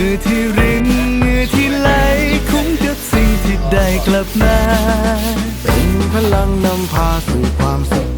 มือที่รินมือที่ไหลคุ้มกับสิ่งที่ได้กลับมา เป็นพลังนำพาสู่ความสุข